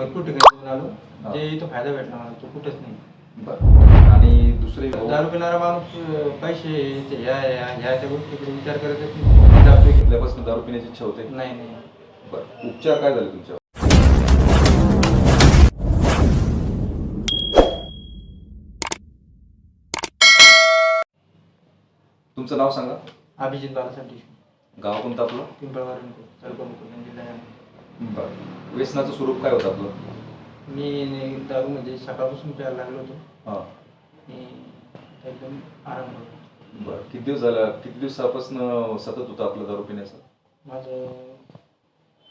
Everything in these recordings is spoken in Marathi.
भरपूर ठिकाणी जाऊन आलो. जे इथं फायदा भेटला मला तो कुठंच नाही. बरं. आणि दुसरे दारू पिणारा माणूस पैसे ह्या ह्या त्या गोष्टीकडे विचार करत घेतल्यापासून दारू पिण्याची इच्छा होते? नाही नाही. बरं. उपचार काय झाले तुमच्यावर? तुमचं नाव सांगा. अभिजित बालासाठी गाव कोणतं आपलं? पिंपळवारून चलकोन जिल्हा बरं. व्यसनाचं स्वरूप काय होतं आपलं? मी दारू म्हणजे सकाळपासून प्यायला लागलो होतो. हां. मी एकदम आराम करतो बरं. किती दिवस झालं किती दिवसापासून सतत होतं आपलं दारू पिण्याचं? माझं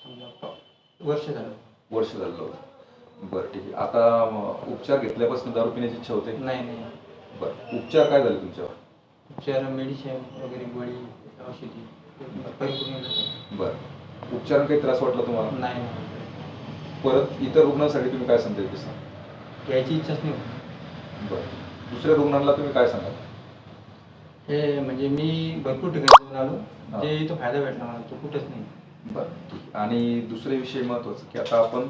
समजा प- वर्ष झालं. वर्ष झालं होतं. बरं ठीक आहे. आता उपचार घेतल्यापासून दारू पिण्याची इच्छा होते? नाही नाही. बरं. उपचार काय झाले तुमच्यावर? उपचार मेडिसिन वगैरे गोळी औषधी परिपूर्ण. बरं. उपचार काही त्रास वाटला तुम्हाला? नाही. परत इतर रुग्णांसाठी तुम्ही काय सांगता येते यायची इच्छाच नाही होत. बरं दुसऱ्या रुग्णांना तुम्ही काय सांगाल हे म्हणजे मी भरपूर ठिकाणी जाऊन आलो. जे इथं फायदा भेटला मला तो कुठंच नाही बरं ठीक आहे. आणि दुसरे विषय महत्वाचं की आता आपण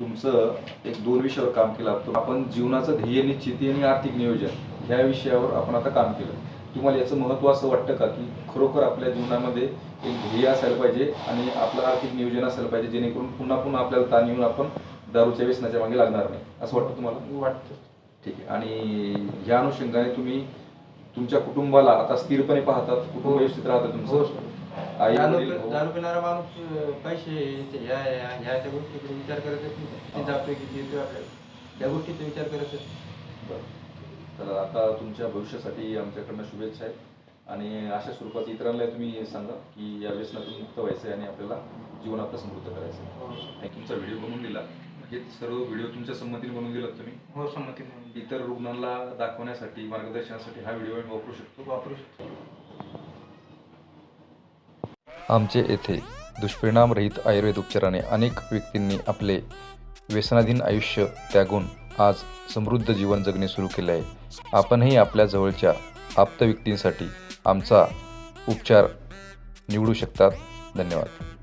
तुमचं एक दोन विषयावर काम केलं आपण आपण जीवनाचं ध्येय निश्चिती आणि आर्थिक नियोजन ह्या विषयावर आपण आता काम केलं तुम्हाला याचं महत्त्व असं वाटतं का की खरोखर आपल्या जीवनामध्ये एक ध्येय असायला पाहिजे आणि आपलं आर्थिक नियोजन असायला पाहिजे जेणेकरून पुन्हा पुन्हा आपल्याला ताण येऊन आपण दारूच्या व्यसनाच्या मागे लागणार नाही? असं वाटतं तुम्हाला? वाटतं. ठीक आहे. आणि ह्या अनुषंगाने तुम्ही तुमच्या कुटुंबाला आता स्थिरपणे पाहतात कुटुंब व्यवस्थित राहतं हो तुमचं सर. आई दारू वडील, पि- भाऊ? दारू पिणारा माणूस पैसे ह्या ह्या ह्या त्या गोष्टीकडे विचार करत नाही जातोय आपल्याला. त्या गोष्टीचा विचार करत नाही. बरं. तर आता तुमच्या भविष्यासाठी आमच्याकडनं शुभेच्छा आहेत. आणि अशा स्वरूपात इतरांना तुम्ही सांगा की या व्यसनातून मुक्त व्हायचं आहे आणि आपल्याला जीवन आपलं समृद्ध करायचं आहे. हो. आणि तुमचा व्हिडिओ बनवून दिला. म्हणजे सर्व व्हिडिओ तुमच्या संमतीने बनवून दिलात तुम्ही? हो संमती म्हणून इतर रुग्णांना दाखवण्यासाठी मार्गदर्शनासाठी हा व्हिडिओ आम्ही वापरू शकतो? वापरू शकतो. आमचे येथे दुष्परिणामरहित आयुर्वेद उपचाराने अनेक व्यक्तींनी आपले व्यसनाधीन आयुष्य त्यागून आज समृद्ध जीवन जगणे सुरू केले आहे. आपणही आपल्या जवळच्या आप्त व्यक्तींसाठी आमचा उपचार निवडू शकतात. धन्यवाद.